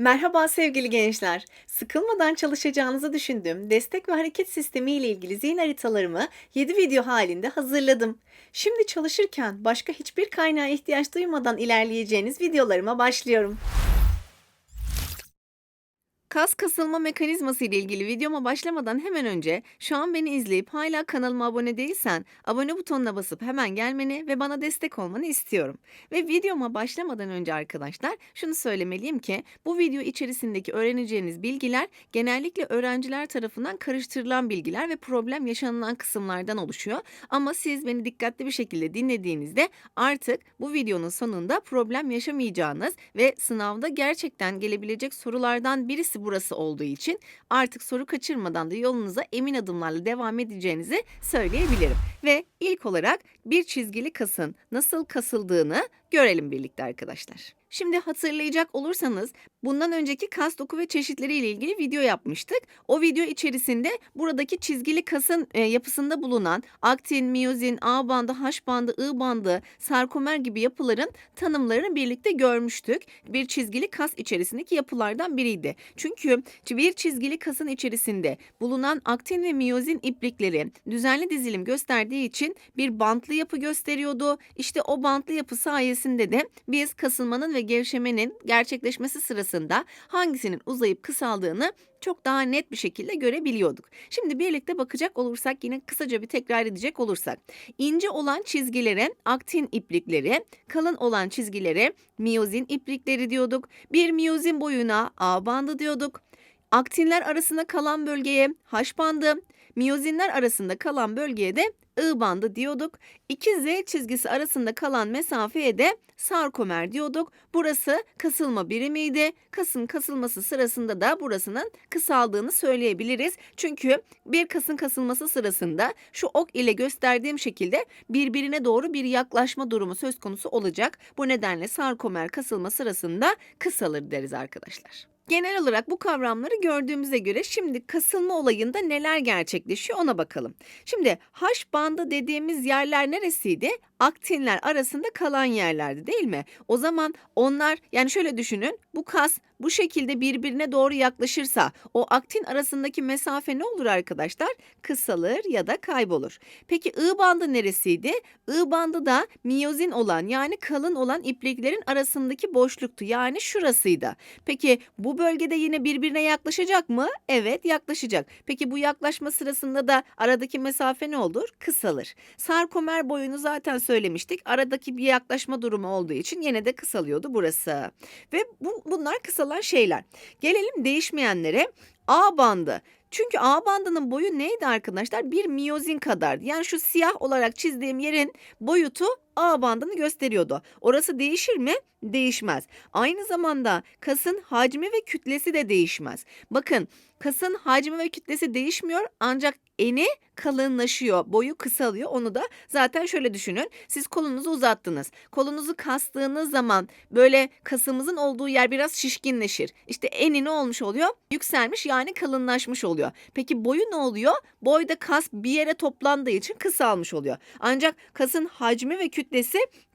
Merhaba sevgili gençler. Sıkılmadan çalışacağınızı düşündüğüm destek ve hareket sistemi ile ilgili zihin haritalarımı 7 video halinde hazırladım. Şimdi çalışırken başka hiçbir kaynağa ihtiyaç duymadan ilerleyeceğiniz videolarıma başlıyorum. Kas kasılma mekanizması ile ilgili videoma başlamadan hemen önce şu an beni izleyip hala kanalıma abone değilsen abone butonuna basıp hemen gelmeni ve bana destek olmanı istiyorum. Ve videoma başlamadan önce arkadaşlar şunu söylemeliyim ki bu video içerisindeki öğreneceğiniz bilgiler genellikle öğrenciler tarafından karıştırılan bilgiler ve problem yaşanılan kısımlardan oluşuyor. Ama siz beni dikkatli bir şekilde dinlediğinizde artık bu videonun sonunda problem yaşamayacağınız ve sınavda gerçekten gelebilecek sorulardan birisi burası olduğu için artık soru kaçırmadan da yolunuza emin adımlarla devam edeceğinizi söyleyebilirim. Ve ilk olarak bir çizgili kasın nasıl kasıldığını görelim birlikte arkadaşlar. Şimdi hatırlayacak olursanız bundan önceki kas doku ve çeşitleri ile ilgili video yapmıştık. O video içerisinde buradaki çizgili kasın e, yapısında bulunan aktin, miyozin, A bandı, H bandı, I bandı, sarkomer gibi yapıların tanımlarını birlikte görmüştük. Bir çizgili kas içerisindeki yapılardan biriydi. Çünkü bir çizgili kasın içerisinde bulunan aktin ve miyozin iplikleri düzenli dizilim gösterdiği için bir bantlı yapı gösteriyordu. İşte o bantlı yapı sayesinde de biz kasılmanın ve gevşemenin gerçekleşmesi sırasında hangisinin uzayıp kısaldığını çok daha net bir şekilde görebiliyorduk. Şimdi birlikte bakacak olursak yine kısaca bir tekrar edecek olursak. ince olan çizgilere aktin iplikleri, kalın olan çizgilere miyozin iplikleri diyorduk. Bir miyozin boyuna A bandı diyorduk. Aktinler arasında kalan bölgeye H bandı, miyozinler arasında kalan bölgeye de I bandı diyorduk. İki Z çizgisi arasında kalan mesafeye de sarkomer diyorduk. Burası kasılma birimiydi. Kasın kasılması sırasında da burasının kısaldığını söyleyebiliriz. Çünkü bir kasın kasılması sırasında şu ok ile gösterdiğim şekilde birbirine doğru bir yaklaşma durumu söz konusu olacak. Bu nedenle sarkomer kasılma sırasında kısalır deriz arkadaşlar. Genel olarak bu kavramları gördüğümüze göre şimdi kasılma olayında neler gerçekleşiyor ona bakalım. Şimdi H bandı dediğimiz yerler neresiydi? Aktinler arasında kalan yerlerdi değil mi? O zaman onlar yani şöyle düşünün bu kas bu şekilde birbirine doğru yaklaşırsa o aktin arasındaki mesafe ne olur arkadaşlar? Kısalır ya da kaybolur. Peki I bandı neresiydi? I bandı da miyozin olan yani kalın olan ipliklerin arasındaki boşluktu. Yani şurasıydı. Peki bu bölgede yine birbirine yaklaşacak mı? Evet yaklaşacak. Peki bu yaklaşma sırasında da aradaki mesafe ne olur? Kısalır. Sarkomer boyunu zaten söylemiştik. Aradaki bir yaklaşma durumu olduğu için yine de kısalıyordu burası. Ve bu, bunlar kısalan şeyler. Gelelim değişmeyenlere. A bandı. Çünkü A bandının boyu neydi arkadaşlar? Bir miyozin kadardı. Yani şu siyah olarak çizdiğim yerin boyutu A bandını gösteriyordu. Orası değişir mi? Değişmez. Aynı zamanda kasın hacmi ve kütlesi de değişmez. Bakın kasın hacmi ve kütlesi değişmiyor ancak eni kalınlaşıyor, boyu kısalıyor. Onu da zaten şöyle düşünün. Siz kolunuzu uzattınız. Kolunuzu kastığınız zaman böyle kasımızın olduğu yer biraz şişkinleşir. İşte eni ne olmuş oluyor? Yükselmiş yani kalınlaşmış oluyor. Peki boyu ne oluyor? Boyda kas bir yere toplandığı için kısalmış oluyor. Ancak kasın hacmi ve kütlesi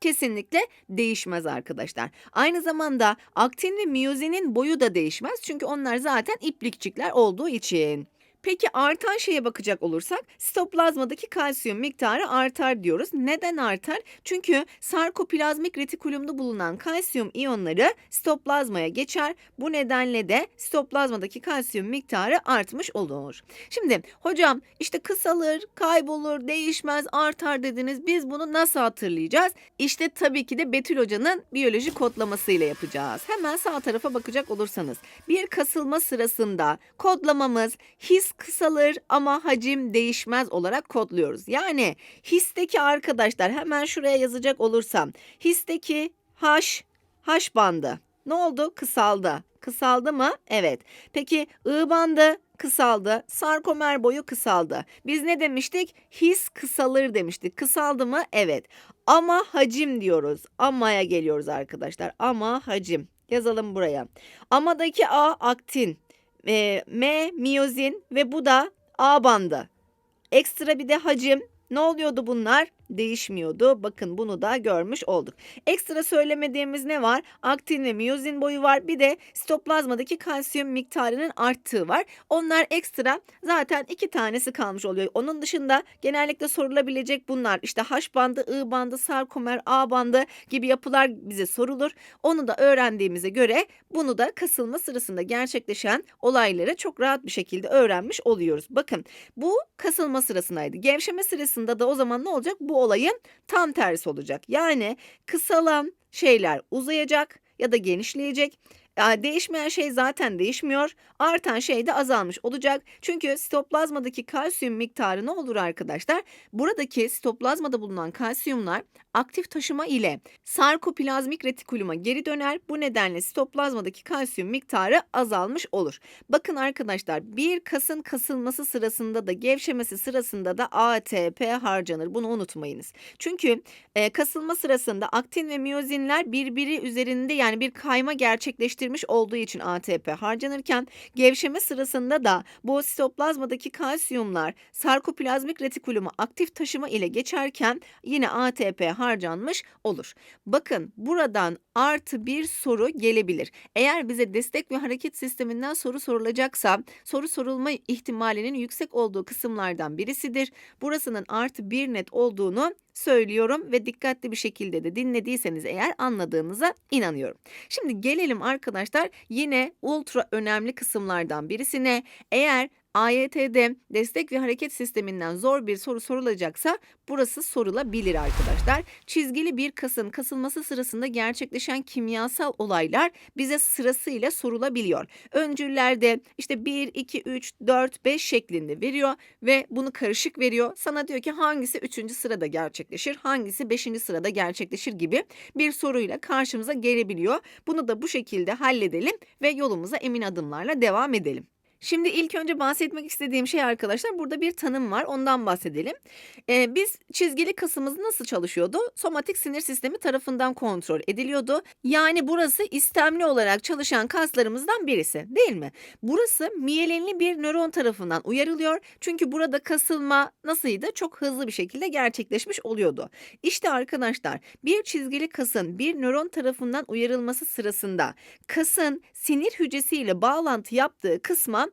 kesinlikle değişmez arkadaşlar. Aynı zamanda aktin ve miyozinin boyu da değişmez. Çünkü onlar zaten iplikçikler olduğu için. Peki artan şeye bakacak olursak sitoplazmadaki kalsiyum miktarı artar diyoruz. Neden artar? Çünkü sarkoplazmik retikulumda bulunan kalsiyum iyonları sitoplazmaya geçer. Bu nedenle de sitoplazmadaki kalsiyum miktarı artmış olur. Şimdi hocam işte kısalır, kaybolur, değişmez, artar dediniz. Biz bunu nasıl hatırlayacağız? İşte tabii ki de Betül Hoca'nın biyoloji kodlamasıyla yapacağız. Hemen sağ tarafa bakacak olursanız bir kasılma sırasında kodlamamız his kısalır ama hacim değişmez olarak kodluyoruz. Yani histeki arkadaşlar hemen şuraya yazacak olursam histeki H, H bandı ne oldu? Kısaldı. Kısaldı mı? Evet. Peki I bandı kısaldı. Sarkomer boyu kısaldı. Biz ne demiştik? His kısalır demiştik. Kısaldı mı? Evet. Ama hacim diyoruz. Ama'ya geliyoruz arkadaşlar. Ama hacim. Yazalım buraya. Ama'daki A aktin e, M miyozin ve bu da A bandı. Ekstra bir de hacim. Ne oluyordu bunlar? Değişmiyordu. Bakın bunu da görmüş olduk. Ekstra söylemediğimiz ne var? Aktin ve miyozin boyu var. Bir de sitoplazmadaki kalsiyum miktarının arttığı var. Onlar ekstra zaten iki tanesi kalmış oluyor. Onun dışında genellikle sorulabilecek bunlar. İşte H bandı, I bandı, sarkomer, A bandı gibi yapılar bize sorulur. Onu da öğrendiğimize göre bunu da kasılma sırasında gerçekleşen olayları çok rahat bir şekilde öğrenmiş oluyoruz. Bakın bu kasılma sırasındaydı. Gevşeme sırasında da o zaman ne olacak? Bu olayın tam tersi olacak. Yani kısalan şeyler uzayacak ya da genişleyecek. Değişmeyen şey zaten değişmiyor. Artan şey de azalmış olacak. Çünkü sitoplazmadaki kalsiyum miktarı ne olur arkadaşlar? Buradaki sitoplazmada bulunan kalsiyumlar aktif taşıma ile sarkoplazmik retikuluma geri döner. Bu nedenle sitoplazmadaki kalsiyum miktarı azalmış olur. Bakın arkadaşlar bir kasın kasılması sırasında da gevşemesi sırasında da ATP harcanır. Bunu unutmayınız. Çünkü e, kasılma sırasında aktin ve miyozinler birbiri üzerinde yani bir kayma gerçekleştirmiş olduğu için ATP harcanırken gevşeme sırasında da bu sitoplazmadaki kalsiyumlar sarkoplazmik retikulumu aktif taşıma ile geçerken yine ATP harcanmış olur. Bakın buradan artı bir soru gelebilir. Eğer bize destek ve hareket sisteminden soru sorulacaksa soru sorulma ihtimalinin yüksek olduğu kısımlardan birisidir. Burasının artı bir net olduğunu söylüyorum ve dikkatli bir şekilde de dinlediyseniz eğer anladığınıza inanıyorum. Şimdi gelelim arkadaşlar yine ultra önemli kısımlardan birisine. Eğer AYT'de destek ve hareket sisteminden zor bir soru sorulacaksa burası sorulabilir arkadaşlar. Çizgili bir kasın kasılması sırasında gerçekleşen kimyasal olaylar bize sırasıyla sorulabiliyor. Öncüllerde işte 1, 2, 3, 4, 5 şeklinde veriyor ve bunu karışık veriyor. Sana diyor ki hangisi 3. sırada gerçekleşir, hangisi 5. sırada gerçekleşir gibi bir soruyla karşımıza gelebiliyor. Bunu da bu şekilde halledelim ve yolumuza emin adımlarla devam edelim. Şimdi ilk önce bahsetmek istediğim şey arkadaşlar burada bir tanım var ondan bahsedelim. Ee, biz çizgili kasımız nasıl çalışıyordu? Somatik sinir sistemi tarafından kontrol ediliyordu. Yani burası istemli olarak çalışan kaslarımızdan birisi değil mi? Burası miyelinli bir nöron tarafından uyarılıyor. Çünkü burada kasılma nasılydı? Çok hızlı bir şekilde gerçekleşmiş oluyordu. İşte arkadaşlar bir çizgili kasın bir nöron tarafından uyarılması sırasında kasın sinir hücresiyle bağlantı yaptığı kısma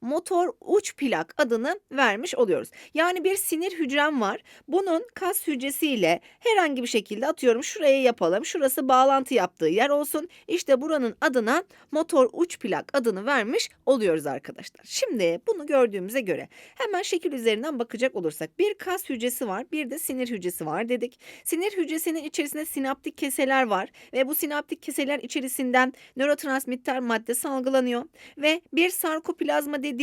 motor uç plak adını vermiş oluyoruz. Yani bir sinir hücrem var. Bunun kas hücresiyle herhangi bir şekilde atıyorum şuraya yapalım. Şurası bağlantı yaptığı yer olsun. İşte buranın adına motor uç plak adını vermiş oluyoruz arkadaşlar. Şimdi bunu gördüğümüze göre hemen şekil üzerinden bakacak olursak bir kas hücresi var bir de sinir hücresi var dedik. Sinir hücresinin içerisinde sinaptik keseler var ve bu sinaptik keseler içerisinden nörotransmitter madde salgılanıyor ve bir sarkoplazma dediğimiz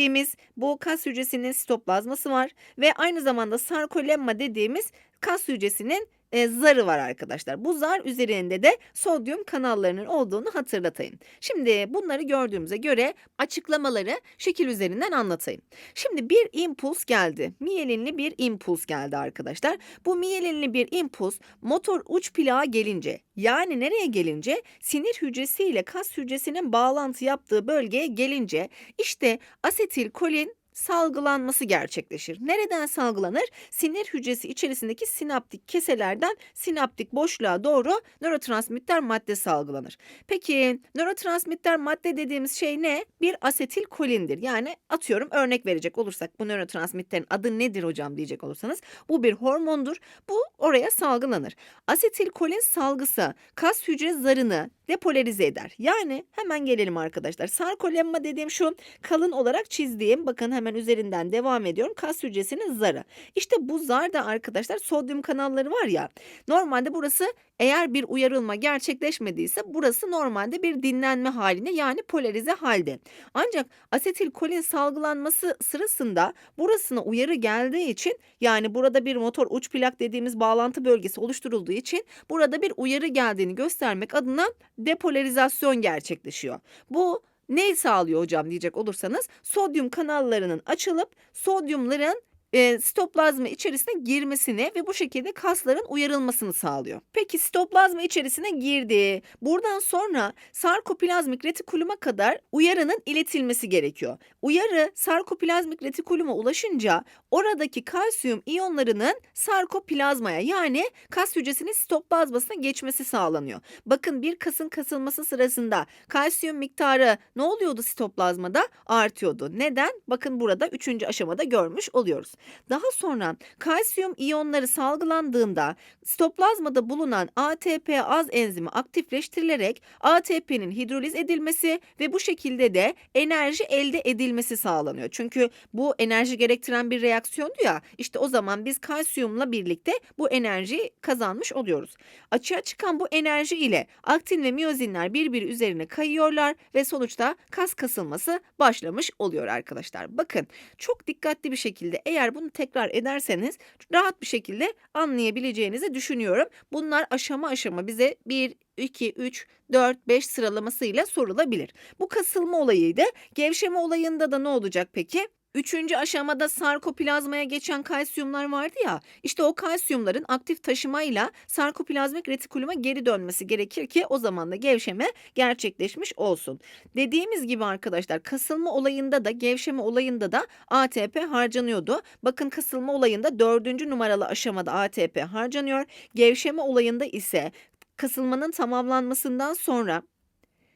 bu kas hücresinin sitoplazması var ve aynı zamanda sarkolemma dediğimiz kas hücresinin e, zarı var arkadaşlar. Bu zar üzerinde de sodyum kanallarının olduğunu hatırlatayım. Şimdi bunları gördüğümüze göre açıklamaları şekil üzerinden anlatayım. Şimdi bir impuls geldi. Miyelinli bir impuls geldi arkadaşlar. Bu miyelinli bir impuls motor uç plağa gelince yani nereye gelince sinir hücresi ile kas hücresinin bağlantı yaptığı bölgeye gelince işte asetilkolin salgılanması gerçekleşir. Nereden salgılanır? Sinir hücresi içerisindeki sinaptik keselerden sinaptik boşluğa doğru nörotransmitter madde salgılanır. Peki nörotransmitter madde dediğimiz şey ne? Bir asetilkolindir. Yani atıyorum örnek verecek olursak bu nörotransmitterin adı nedir hocam diyecek olursanız bu bir hormondur. Bu oraya salgılanır. Asetilkolin salgısı kas hücre zarını depolarize eder. Yani hemen gelelim arkadaşlar. Sarkolemma dediğim şu kalın olarak çizdiğim bakın hemen üzerinden devam ediyorum. Kas hücresinin zarı. İşte bu zar da arkadaşlar sodyum kanalları var ya. Normalde burası eğer bir uyarılma gerçekleşmediyse burası normalde bir dinlenme haline yani polarize halde. Ancak asetilkolin salgılanması sırasında burasına uyarı geldiği için yani burada bir motor uç plak dediğimiz bağlantı bölgesi oluşturulduğu için burada bir uyarı geldiğini göstermek adına depolarizasyon gerçekleşiyor. Bu neyi sağlıyor hocam diyecek olursanız sodyum kanallarının açılıp sodyumların eee, sitoplazma içerisine girmesini ve bu şekilde kasların uyarılmasını sağlıyor. Peki sitoplazma içerisine girdi. Buradan sonra sarkoplazmik retikuluma kadar uyarının iletilmesi gerekiyor. Uyarı sarkoplazmik retikuluma ulaşınca oradaki kalsiyum iyonlarının sarkoplazmaya yani kas hücresinin sitoplazmasına geçmesi sağlanıyor. Bakın bir kasın kasılması sırasında kalsiyum miktarı ne oluyordu sitoplazmada? Artıyordu. Neden? Bakın burada üçüncü aşamada görmüş oluyoruz. Daha sonra kalsiyum iyonları salgılandığında sitoplazmada bulunan ATP az enzimi aktifleştirilerek ATP'nin hidroliz edilmesi ve bu şekilde de enerji elde edilmesi sağlanıyor. Çünkü bu enerji gerektiren bir reaksiyondu ya işte o zaman biz kalsiyumla birlikte bu enerjiyi kazanmış oluyoruz. Açığa çıkan bu enerji ile aktin ve miyozinler birbiri üzerine kayıyorlar ve sonuçta kas kasılması başlamış oluyor arkadaşlar. Bakın çok dikkatli bir şekilde bunu tekrar ederseniz rahat bir şekilde anlayabileceğinizi düşünüyorum. Bunlar aşama aşama bize 1, 2, 3, 4, 5 sıralamasıyla sorulabilir. Bu kasılma olayıydı. Gevşeme olayında da ne olacak peki? Üçüncü aşamada sarkoplazmaya geçen kalsiyumlar vardı ya, işte o kalsiyumların aktif taşımayla sarkoplazmik retikuluma geri dönmesi gerekir ki o zaman da gevşeme gerçekleşmiş olsun. Dediğimiz gibi arkadaşlar kasılma olayında da gevşeme olayında da ATP harcanıyordu. Bakın kasılma olayında dördüncü numaralı aşamada ATP harcanıyor. Gevşeme olayında ise kasılmanın tamamlanmasından sonra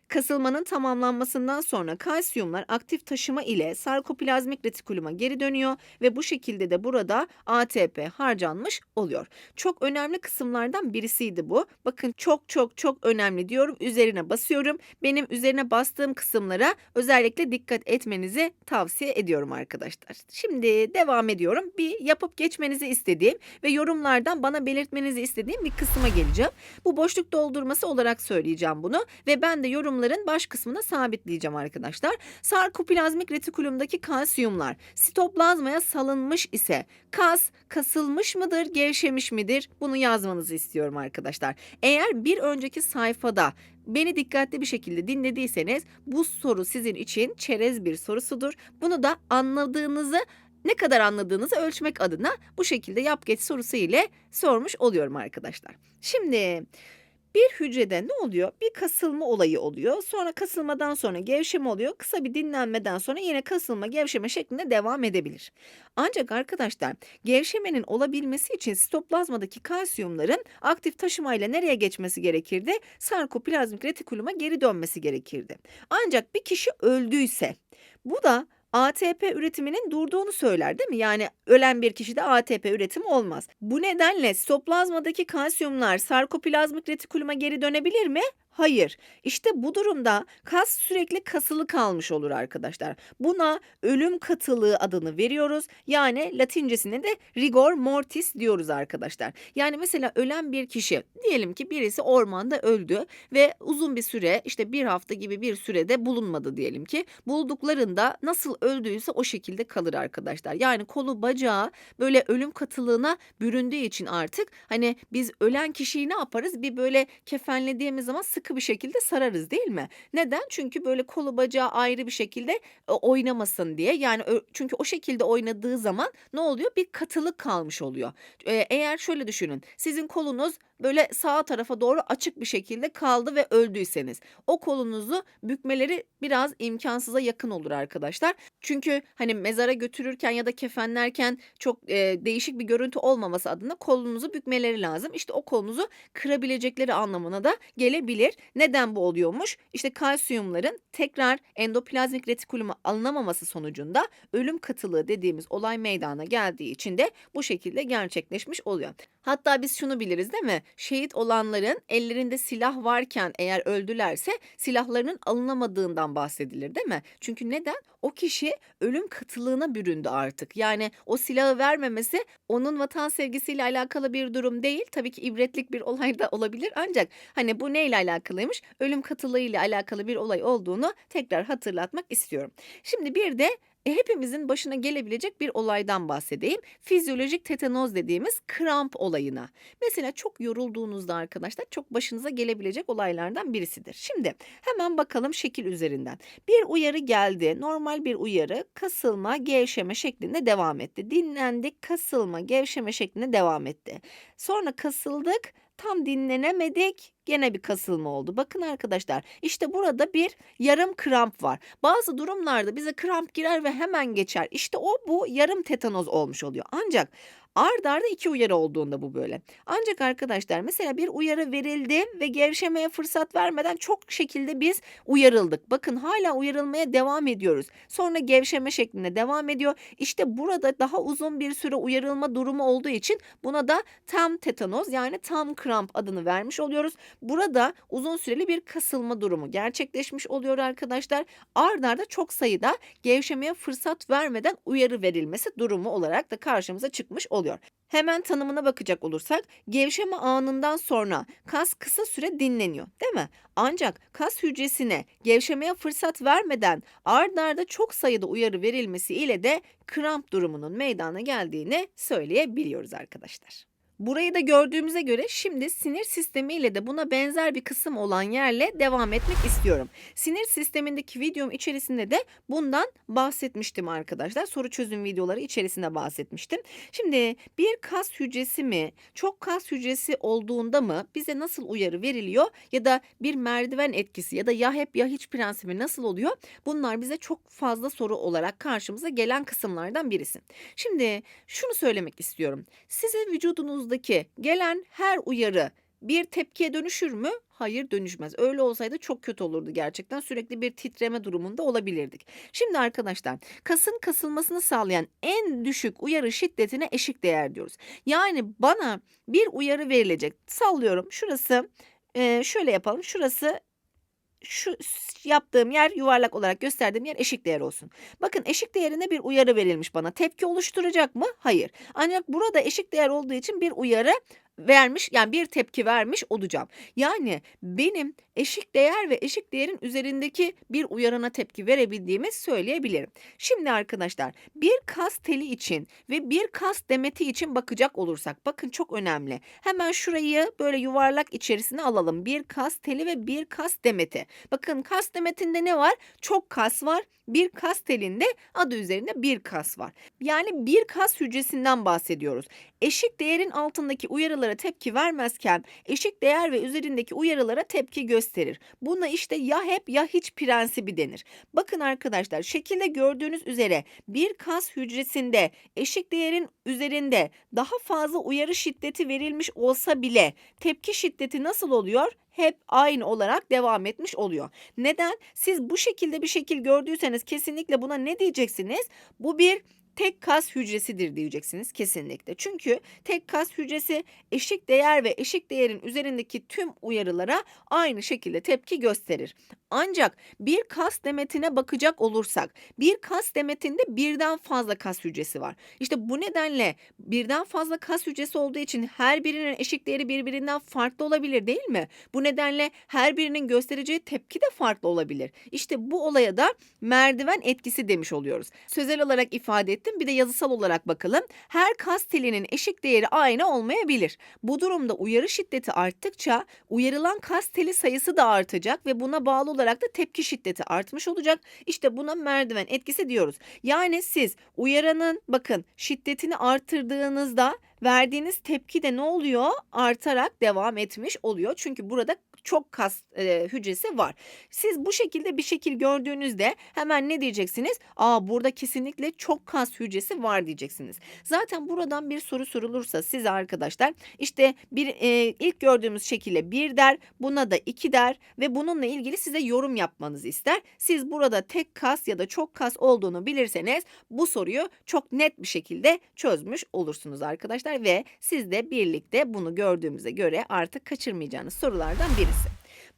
Kasılmanın tamamlanmasından sonra kalsiyumlar aktif taşıma ile sarkoplazmik retikuluma geri dönüyor ve bu şekilde de burada ATP harcanmış oluyor. Çok önemli kısımlardan birisiydi bu. Bakın çok çok çok önemli diyorum. Üzerine basıyorum. Benim üzerine bastığım kısımlara özellikle dikkat etmenizi tavsiye ediyorum arkadaşlar. Şimdi devam ediyorum. Bir yapıp geçmenizi istediğim ve yorumlardan bana belirtmenizi istediğim bir kısma geleceğim. Bu boşluk doldurması olarak söyleyeceğim bunu ve ben de yorum yorumların baş kısmına sabitleyeceğim arkadaşlar. Sarkoplazmik retikulumdaki kalsiyumlar sitoplazmaya salınmış ise kas kasılmış mıdır, gevşemiş midir? Bunu yazmanızı istiyorum arkadaşlar. Eğer bir önceki sayfada Beni dikkatli bir şekilde dinlediyseniz bu soru sizin için çerez bir sorusudur. Bunu da anladığınızı ne kadar anladığınızı ölçmek adına bu şekilde yap geç sorusu ile sormuş oluyorum arkadaşlar. Şimdi bir hücrede ne oluyor? Bir kasılma olayı oluyor. Sonra kasılmadan sonra gevşeme oluyor. Kısa bir dinlenmeden sonra yine kasılma, gevşeme şeklinde devam edebilir. Ancak arkadaşlar gevşemenin olabilmesi için sitoplazmadaki kalsiyumların aktif taşımayla nereye geçmesi gerekirdi? Sarkoplazmik retikuluma geri dönmesi gerekirdi. Ancak bir kişi öldüyse bu da ATP üretiminin durduğunu söyler değil mi? Yani ölen bir kişide ATP üretimi olmaz. Bu nedenle sitoplazmadaki kalsiyumlar sarkoplazmik retikuluma geri dönebilir mi? Hayır. İşte bu durumda kas sürekli kasılı kalmış olur arkadaşlar. Buna ölüm katılığı adını veriyoruz. Yani latincesine de rigor mortis diyoruz arkadaşlar. Yani mesela ölen bir kişi diyelim ki birisi ormanda öldü ve uzun bir süre işte bir hafta gibi bir sürede bulunmadı diyelim ki. Bulduklarında nasıl öldüyse o şekilde kalır arkadaşlar. Yani kolu bacağı böyle ölüm katılığına büründüğü için artık hani biz ölen kişiyi ne yaparız? Bir böyle kefenlediğimiz zaman sık sıkı bir şekilde sararız değil mi? Neden? Çünkü böyle kolu bacağı ayrı bir şekilde e, oynamasın diye. Yani çünkü o şekilde oynadığı zaman ne oluyor? Bir katılık kalmış oluyor. E, eğer şöyle düşünün. Sizin kolunuz böyle sağ tarafa doğru açık bir şekilde kaldı ve öldüyseniz o kolunuzu bükmeleri biraz imkansıza yakın olur arkadaşlar. Çünkü hani mezara götürürken ya da kefenlerken çok e, değişik bir görüntü olmaması adına kolunuzu bükmeleri lazım. İşte o kolunuzu kırabilecekleri anlamına da gelebilir. Neden bu oluyormuş? İşte kalsiyumların tekrar endoplazmik retikuluma alınamaması sonucunda ölüm katılığı dediğimiz olay meydana geldiği için de bu şekilde gerçekleşmiş oluyor. Hatta biz şunu biliriz değil mi? Şehit olanların ellerinde silah varken eğer öldülerse silahlarının alınamadığından bahsedilir değil mi? Çünkü neden? O kişi ölüm katılığına büründü artık. Yani o silahı vermemesi onun vatan sevgisiyle alakalı bir durum değil. Tabii ki ibretlik bir olay da olabilir ancak hani bu neyle alakalıymış? Ölüm katılığıyla alakalı bir olay olduğunu tekrar hatırlatmak istiyorum. Şimdi bir de E, hepimizin başına gelebilecek bir olaydan bahsedeyim. Fizyolojik tetanoz dediğimiz kramp olayına. Mesela çok yorulduğunuzda arkadaşlar çok başınıza gelebilecek olaylardan birisidir. Şimdi hemen bakalım şekil üzerinden. Bir uyarı geldi. Normal bir uyarı kasılma, gevşeme şeklinde devam etti. Dinlendik, kasılma, gevşeme şeklinde devam etti. Sonra kasıldık, tam dinlenemedik. Gene bir kasılma oldu. Bakın arkadaşlar işte burada bir yarım kramp var. Bazı durumlarda bize kramp girer ve hemen geçer. İşte o bu yarım tetanoz olmuş oluyor. Ancak ard arda iki uyarı olduğunda bu böyle. Ancak arkadaşlar mesela bir uyarı verildi ve gevşemeye fırsat vermeden çok şekilde biz uyarıldık. Bakın hala uyarılmaya devam ediyoruz. Sonra gevşeme şeklinde devam ediyor. İşte burada daha uzun bir süre uyarılma durumu olduğu için buna da tam tetanoz yani tam kramp adını vermiş oluyoruz. Burada uzun süreli bir kasılma durumu gerçekleşmiş oluyor arkadaşlar. Ard arda çok sayıda gevşemeye fırsat vermeden uyarı verilmesi durumu olarak da karşımıza çıkmış oluyor. Hemen tanımına bakacak olursak gevşeme anından sonra kas kısa süre dinleniyor değil mi? Ancak kas hücresine gevşemeye fırsat vermeden ard arda çok sayıda uyarı verilmesi ile de kramp durumunun meydana geldiğini söyleyebiliyoruz arkadaşlar. Burayı da gördüğümüze göre şimdi sinir sistemi ile de buna benzer bir kısım olan yerle devam etmek istiyorum. Sinir sistemindeki videom içerisinde de bundan bahsetmiştim arkadaşlar. Soru çözüm videoları içerisinde bahsetmiştim. Şimdi bir kas hücresi mi, çok kas hücresi olduğunda mı bize nasıl uyarı veriliyor ya da bir merdiven etkisi ya da ya hep ya hiç prensibi nasıl oluyor? Bunlar bize çok fazla soru olarak karşımıza gelen kısımlardan birisi. Şimdi şunu söylemek istiyorum. Size vücudunuzdaki gelen her uyarı bir tepkiye dönüşür mü? Hayır dönüşmez. Öyle olsaydı çok kötü olurdu gerçekten. Sürekli bir titreme durumunda olabilirdik. Şimdi arkadaşlar kasın kasılmasını sağlayan en düşük uyarı şiddetine eşik değer diyoruz. Yani bana bir uyarı verilecek. Sallıyorum şurası e, şöyle yapalım. Şurası şu yaptığım yer yuvarlak olarak gösterdiğim yer eşik değer olsun. Bakın eşik değerine bir uyarı verilmiş bana. Tepki oluşturacak mı? Hayır. Ancak burada eşik değer olduğu için bir uyarı vermiş yani bir tepki vermiş olacağım. Yani benim eşik değer ve eşik değerin üzerindeki bir uyarana tepki verebildiğimi söyleyebilirim. Şimdi arkadaşlar bir kas teli için ve bir kas demeti için bakacak olursak bakın çok önemli. Hemen şurayı böyle yuvarlak içerisine alalım. Bir kas teli ve bir kas demeti. Bakın kas demetinde ne var? Çok kas var. Bir kas telinde adı üzerinde bir kas var. Yani bir kas hücresinden bahsediyoruz. Eşik değerin altındaki uyarılara tepki vermezken eşik değer ve üzerindeki uyarılara tepki gösterir. Buna işte ya hep ya hiç prensibi denir. Bakın arkadaşlar şekilde gördüğünüz üzere bir kas hücresinde eşik değerin üzerinde daha fazla uyarı şiddeti verilmiş olsa bile tepki şiddeti nasıl oluyor? Hep aynı olarak devam etmiş oluyor. Neden? Siz bu şekilde bir şekil gördüyseniz kesinlikle buna ne diyeceksiniz? Bu bir tek kas hücresidir diyeceksiniz kesinlikle. Çünkü tek kas hücresi eşik değer ve eşik değerin üzerindeki tüm uyarılara aynı şekilde tepki gösterir. Ancak bir kas demetine bakacak olursak bir kas demetinde birden fazla kas hücresi var. İşte bu nedenle birden fazla kas hücresi olduğu için her birinin eşik değeri birbirinden farklı olabilir değil mi? Bu nedenle her birinin göstereceği tepki de farklı olabilir. İşte bu olaya da merdiven etkisi demiş oluyoruz. Sözel olarak ifade ettim bir de yazısal olarak bakalım. Her kas telinin eşik değeri aynı olmayabilir. Bu durumda uyarı şiddeti arttıkça uyarılan kas teli sayısı da artacak ve buna bağlı olarak da tepki şiddeti artmış olacak. İşte buna merdiven etkisi diyoruz. Yani siz uyaranın bakın şiddetini arttırdığınızda verdiğiniz tepki de ne oluyor? Artarak devam etmiş oluyor. Çünkü burada çok kas e, hücresi var. Siz bu şekilde bir şekil gördüğünüzde hemen ne diyeceksiniz? Aa burada kesinlikle çok kas hücresi var diyeceksiniz. Zaten buradan bir soru sorulursa size arkadaşlar işte bir e, ilk gördüğümüz şekilde bir der, buna da iki der ve bununla ilgili size yorum yapmanızı ister. Siz burada tek kas ya da çok kas olduğunu bilirseniz bu soruyu çok net bir şekilde çözmüş olursunuz arkadaşlar ve siz de birlikte bunu gördüğümüze göre artık kaçırmayacağınız sorulardan birisi.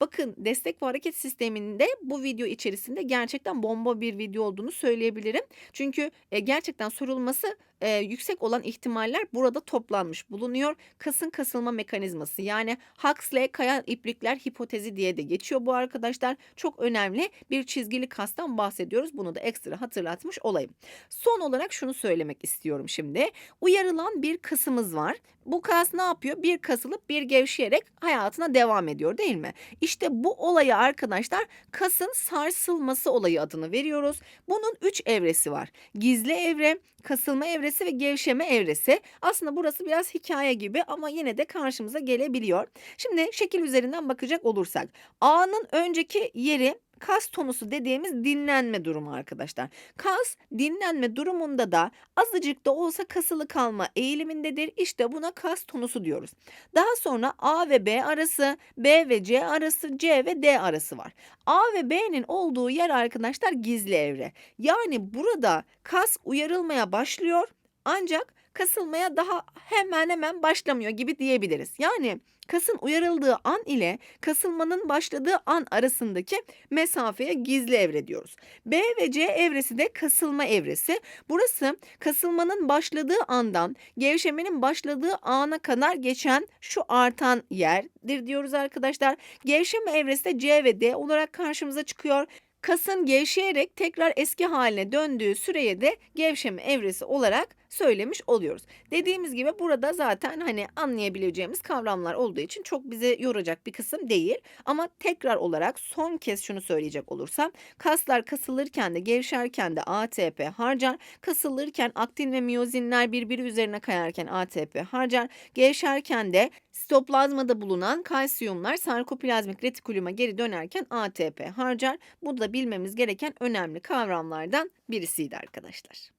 Bakın destek ve hareket sisteminde bu video içerisinde gerçekten bomba bir video olduğunu söyleyebilirim. Çünkü e, gerçekten sorulması eee, yüksek olan ihtimaller burada toplanmış bulunuyor. Kasın kasılma mekanizması yani Huxley kayan iplikler hipotezi diye de geçiyor bu arkadaşlar. Çok önemli bir çizgili kastan bahsediyoruz. Bunu da ekstra hatırlatmış olayım. Son olarak şunu söylemek istiyorum şimdi. Uyarılan bir kasımız var. Bu kas ne yapıyor? Bir kasılıp bir gevşeyerek hayatına devam ediyor değil mi? İşte bu olaya arkadaşlar kasın sarsılması olayı adını veriyoruz. Bunun 3 evresi var. Gizli evre, kasılma evresi ve gevşeme evresi. Aslında burası biraz hikaye gibi ama yine de karşımıza gelebiliyor. Şimdi şekil üzerinden bakacak olursak A'nın önceki yeri kas tonusu dediğimiz dinlenme durumu arkadaşlar. Kas dinlenme durumunda da azıcık da olsa kasılı kalma eğilimindedir. İşte buna kas tonusu diyoruz. Daha sonra A ve B arası, B ve C arası, C ve D arası var. A ve B'nin olduğu yer arkadaşlar gizli evre. Yani burada kas uyarılmaya başlıyor ancak kasılmaya daha hemen hemen başlamıyor gibi diyebiliriz. Yani kasın uyarıldığı an ile kasılmanın başladığı an arasındaki mesafeye gizli evre diyoruz. B ve C evresi de kasılma evresi. Burası kasılmanın başladığı andan gevşemenin başladığı ana kadar geçen şu artan yerdir diyoruz arkadaşlar. Gevşeme evresi de C ve D olarak karşımıza çıkıyor. Kasın gevşeyerek tekrar eski haline döndüğü süreye de gevşeme evresi olarak söylemiş oluyoruz. Dediğimiz gibi burada zaten hani anlayabileceğimiz kavramlar olduğu için çok bize yoracak bir kısım değil. Ama tekrar olarak son kez şunu söyleyecek olursam kaslar kasılırken de gevşerken de ATP harcar. Kasılırken aktin ve miyozinler birbiri üzerine kayarken ATP harcar. Gevşerken de sitoplazmada bulunan kalsiyumlar sarkoplazmik retikuluma geri dönerken ATP harcar. Bu da bilmemiz gereken önemli kavramlardan birisiydi arkadaşlar.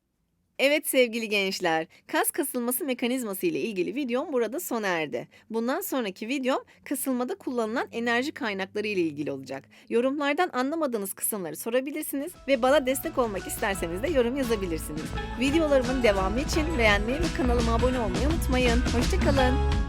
Evet sevgili gençler, kas kasılması mekanizması ile ilgili videom burada sona erdi. Bundan sonraki videom kasılmada kullanılan enerji kaynakları ile ilgili olacak. Yorumlardan anlamadığınız kısımları sorabilirsiniz ve bana destek olmak isterseniz de yorum yazabilirsiniz. Videolarımın devamı için beğenmeyi ve kanalıma abone olmayı unutmayın. Hoşçakalın.